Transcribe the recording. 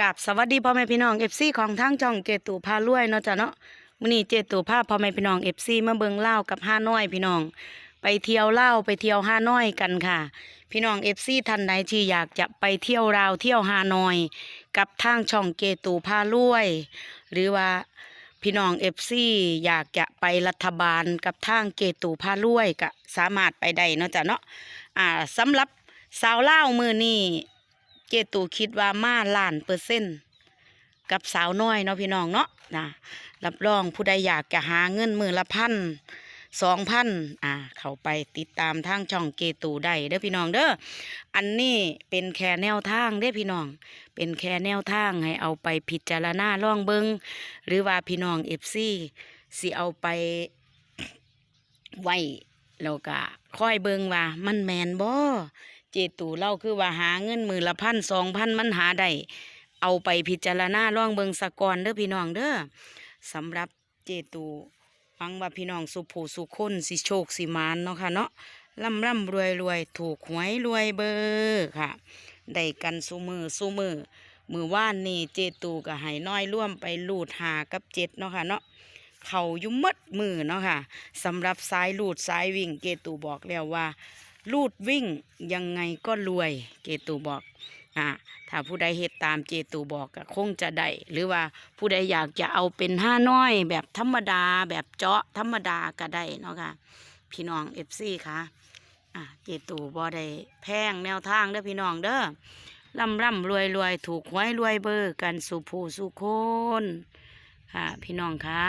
กับสวัสดีพ่อแม่พี่น้องเอฟซีของทางช่องเจตูพารวยเนาะจ้ะเนาะมื้อนี้เจตูพาพ่อแม่พี่น้องเอฟซีมาเบิ่งเล่ากับห้าน้อยพี่น้อง ไปเที่ยวเล่าไปเที่ยวห้าน้อยกันค่ะ พี่น้องเอฟซีท่านใดที่อยากจะไปเที่ยวราวเที่ยวฮาน้อย กับทางช่องเจตูพารวยหรือว่าพี่น้องเอฟซีอยากจะไปรัฐบาลกับทางเจตูพารวยก็สามารถไปได้เนาะจ้ะเนาะอ่าสำหรับสาวเล่ามือนี้ เจตูคิดว่ามาล้านเปอร์เซ็นต์กับสาวน้อยเนาะพี่น้องเนาะนะรับรองผู้ใดอยากจะหาเงินมือละพันสองพันอ่า เข้าไปติดตามทางช่องเกตูได้เด้อพี่น้องเด้อ อันนี้เป็นแค่แนวทางเด้อพี่น้อง เป็นแค่แนวทางให้เอาไปพิจารณาล่องเบิงหรือว่าพี่น้องเอฟซีสิเอาไปไว้แล้วก็ค่อยเบิงว่ามันแมนบ่ เจตูเล่าคือว่าหาเงินมือละพันสองพันมันหาได้เอาไปพิจารณาล่องเบิงสะกอนเด้อพี่น้องเด้อสำหรับเจตูหวังว่าพี่น้องสุผูสุคนสิโชคสิมานเนาะค่ะเนาะร่ำร่ำรวยรวยถูกหวยรวยเบอร์ค่ะได้กันสุมือสุมือมือว่านนี่เจตูก็ให้น้อยร่วมไปลูดหากับเจ็ดเนาะค่ะเนาะเขายุ่มมดมือเนาะค่ะสำหรับสายลูดสายวิ่งเจตูบอกแล้วว่า ลูดวิ่งยังไงก็รวยเจตูบอกอ่าถ้าผู้ใดเฮ็ดตามเจตูบอกก็คงจะได้หรือว่าผู้ใดอยากจะเอาเป็นห้าน้อย แบบธรรมดาแบบเจาะธรรมดาก็ได้เนาะค่ะพี่น้องเอฟซีค่ะอ่าเจตูบ่ได้แพงแนวทางเด้อพี่น้องเด้อร่ำร่ำรวยรวยถูกหวยรวยเบอร์กันสุภูสุคนค่ะพี่น้องค่ะ